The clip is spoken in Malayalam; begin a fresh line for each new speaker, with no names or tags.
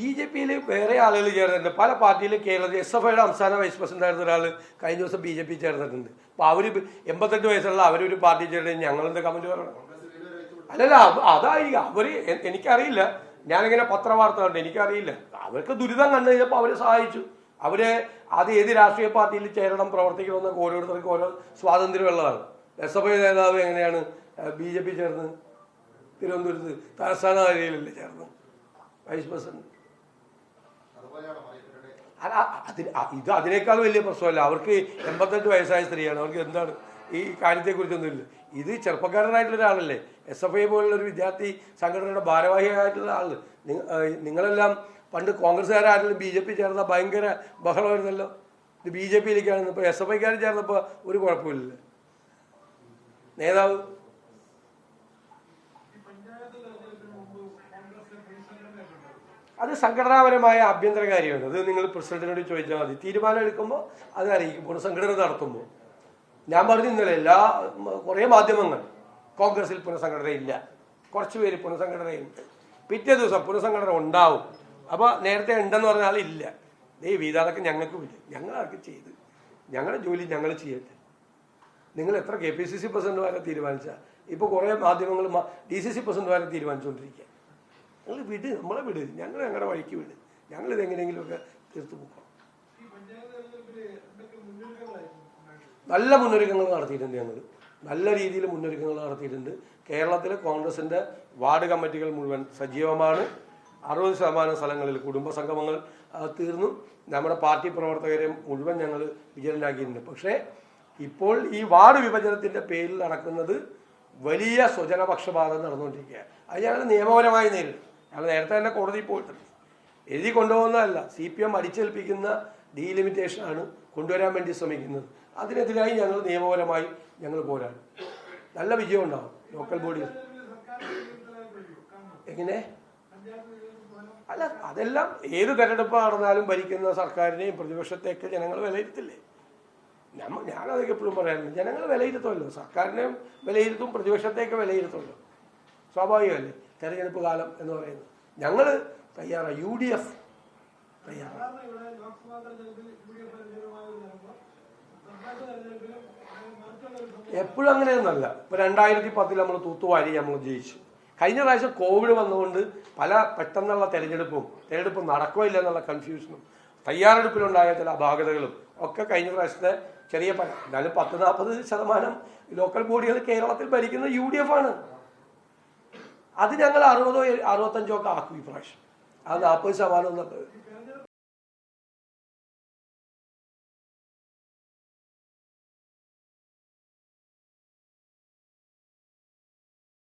ബി ജെ പിയിൽ വേറെ ആളുകൾ ചേർന്നിട്ടുണ്ട്. പല പാർട്ടിയിൽ കേരളത്തിൽ എസ് എഫ് ഐയുടെ സംസ്ഥാന വൈസ് പ്രസിഡന്റ് ആയിരുന്ന ഒരാൾ കഴിഞ്ഞ ദിവസം ബി ജെ പി ചേർന്നിട്ടുണ്ട്. അപ്പോൾ അവർ എൺപത്തെട്ട് വയസ്സുള്ള അവരൊരു പാർട്ടി ചേർന്ന് ഞങ്ങളെന്ത് കമന്റ് പറയണം അല്ലല്ല അതായിരിക്കും. അവർ എ- എനിക്കറിയില്ല. ഞാനിങ്ങനെ പത്രവാർത്ത കണ്ടു. എനിക്കറിയില്ല. അവർക്ക് ദുരിതം കണ്ടു കഴിഞ്ഞപ്പോൾ അവരെ സഹായിച്ചു. അവർ അത് ഏത് രാഷ്ട്രീയ പാർട്ടിയിൽ ചേരണം പ്രവർത്തിക്കണമെന്നൊക്കെ ഓരോരുത്തർക്കും ഓരോ സ്വാതന്ത്ര്യമുള്ളതാണ്. എസ് എഫ് ഐ നേതാവ് എങ്ങനെയാണ് ബി ജെ പി ചേർന്ന്? തിരുവനന്തപുരത്ത് തലസ്ഥാന കാര്യയിലല്ലേ ചേർന്ന്? വൈസ് പ്രസിഡന്റ് അല്ല അതിന് ഇത് അതിനേക്കാൾ വലിയ പ്രശ്നമല്ല. അവർക്ക് എൺപത്തെട്ട് വയസ്സായ സ്ത്രീയാണ്. അവർക്ക് എന്താണ് ഈ കാര്യത്തെക്കുറിച്ചൊന്നുമില്ല. ഇത് ചെറുപ്പക്കാരനായിട്ടുള്ള ഒരാളല്ലേ. എസ് എഫ് ഐ പോലുള്ള ഒരു വിദ്യാർത്ഥി സംഘടനയുടെ ഭാരവാഹിയായിട്ടുള്ള ആൾ. നിങ്ങളെല്ലാം പണ്ട് കോൺഗ്രസ്സുകാരായിരുന്നു ബി ജെ പി ചേർന്ന ഭയങ്കര ബഹളമായിരുന്നല്ലോ. ഇത് ബി ജെ പിയിലേക്കാണ്. ഇപ്പോൾ എസ് എഫ് ഐക്കാർ ചേർന്നപ്പോൾ ഒരു കുഴപ്പമില്ല. നേതാവ് അത് സംഘടനാപരമായ ആഭ്യന്തര കാര്യമാണ്. അത് നിങ്ങൾ പ്രസിഡന്റിനോട് ചോദിച്ചാൽ മതി. തീരുമാനം എടുക്കുമ്പോൾ അത് അറിയിക്കും. സംഘടന നടത്തുമ്പോൾ ഞാൻ പറഞ്ഞു ഇന്നലെ എല്ലാ കുറേ മാധ്യമങ്ങൾ കോൺഗ്രസിൽ പുനഃസംഘടന ഇല്ല. കുറച്ച് പേര് പുനഃസംഘടനയുണ്ട് പിറ്റേ ദിവസം പുനഃസംഘടന ഉണ്ടാവും. അപ്പോൾ നേരത്തെ ഉണ്ടെന്ന് പറഞ്ഞാൽ ഇല്ല. ഈ വീതാതൊക്കെ ഞങ്ങൾക്ക് ഇല്ല ഞങ്ങളതൊക്കെ ചെയ്ത്. ഞങ്ങളുടെ ജോലി ഞങ്ങൾ ചെയ്യട്ടെ. നിങ്ങൾ എത്ര കെ പി സി സി പ്രസിഡന്റുമാരെ തീരുമാനിച്ചാൽ ഇപ്പോൾ കുറേ മാധ്യമങ്ങൾ ഡി സി സി പ്രസിഡന്റുമാരെ തീരുമാനിച്ചുകൊണ്ടിരിക്കുക നിങ്ങൾ വിട് നമ്മളെ വിട്. ഞങ്ങൾ ഞങ്ങളുടെ വഴിക്ക് വിട്. ഞങ്ങൾ ഇത് എങ്ങനെയെങ്കിലുമൊക്കെ തീർത്തു പോക്കണം നല്ല മുന്നൊരുക്കങ്ങൾ നടത്തിയിട്ടുണ്ട് ഞങ്ങൾ നല്ല രീതിയിൽ മുന്നൊരുക്കങ്ങൾ നടത്തിയിട്ടുണ്ട്. കേരളത്തിലെ കോൺഗ്രസിന്റെ വാർഡ് കമ്മിറ്റികൾ മുഴുവൻ സജീവമാണ്. അറുപത് ശതമാനം സ്ഥലങ്ങളിൽ കുടുംബ സംഗമങ്ങൾ തീർന്നു. നമ്മുടെ പാർട്ടി പ്രവർത്തകരെ മുഴുവൻ ഞങ്ങൾ വിജയനാക്കിയിട്ടുണ്ട് പക്ഷേ ഇപ്പോൾ ഈ വാർഡ് വിഭജനത്തിന്റെ പേരിൽ നടക്കുന്നത് വലിയ സ്വജനപക്ഷപാതം നടന്നുകൊണ്ടിരിക്കുക അത് ഞങ്ങൾ നിയമപരമായി നേരിടും. ഞങ്ങൾ നേരത്തെ തന്നെ കോടതിയിൽ പോയിട്ടുണ്ട്. എഴുതി കൊണ്ടുപോകുന്നതല്ല സി പി എം അടിച്ചേൽപ്പിക്കുന്ന ഡീലിമിറ്റേഷനാണ് കൊണ്ടുവരാൻ വേണ്ടി ശ്രമിക്കുന്നത്. അതിനെതിരായി ഞങ്ങൾ നിയമപരമായി ഞങ്ങൾ പോരാടും. നല്ല വിജയം ഉണ്ടാവും ലോക്കൽ ബോഡി എങ്ങനെ? അല്ല അതെല്ലാം ഏത് തെരഞ്ഞെടുപ്പ് നടന്നാലും ഭരിക്കുന്ന സർക്കാരിനെയും പ്രതിപക്ഷത്തെയൊക്കെ ജനങ്ങൾ വിലയിരുത്തില്ലേ? നമ്മ ഞാനതൊക്കെ എപ്പോഴും പറയാറുണ്ട് ജനങ്ങൾ വിലയിരുത്തുമല്ലോ. സർക്കാരിനെ വിലയിരുത്തും പ്രതിപക്ഷത്തെയൊക്കെ വിലയിരുത്തുമല്ലോ. സ്വാഭാവികമല്ലേ? തെരഞ്ഞെടുപ്പ് കാലം എന്ന് പറയുന്നത്. ഞങ്ങൾ തയ്യാറാണ് യു ഡി എഫ് തയ്യാറാണ് എപ്പോഴും അങ്ങനെയൊന്നല്ല. ഇപ്പൊ രണ്ടായിരത്തി പത്തിൽ നമ്മൾ തൂത്തുവാരി നമ്മൾ ജയിച്ചു. കഴിഞ്ഞ പ്രാവശ്യം കോവിഡ് വന്നുകൊണ്ട് പല പെട്ടെന്നുള്ള തെരഞ്ഞെടുപ്പും തെരഞ്ഞെടുപ്പ് നടക്കുകയില്ല എന്നുള്ള കൺഫ്യൂഷനും തയ്യാറെടുപ്പിലുണ്ടായ ചില അപാകതകളും ഒക്കെ കഴിഞ്ഞ പ്രാവശ്യത്തെ ചെറിയ പല എന്നാലും പത്ത് നാൽപ്പത് ശതമാനം ലോക്കൽ ബോഡികൾ കേരളത്തിൽ ഭരിക്കുന്നത് യു ഡി എഫ് ആണ്. അത് ഞങ്ങൾ അറുപതോ അറുപത്തഞ്ചോ ഒക്കെ ആക്കും ഈ പ്രാവശ്യം. അത് നാൽപ്പത് ശതമാനം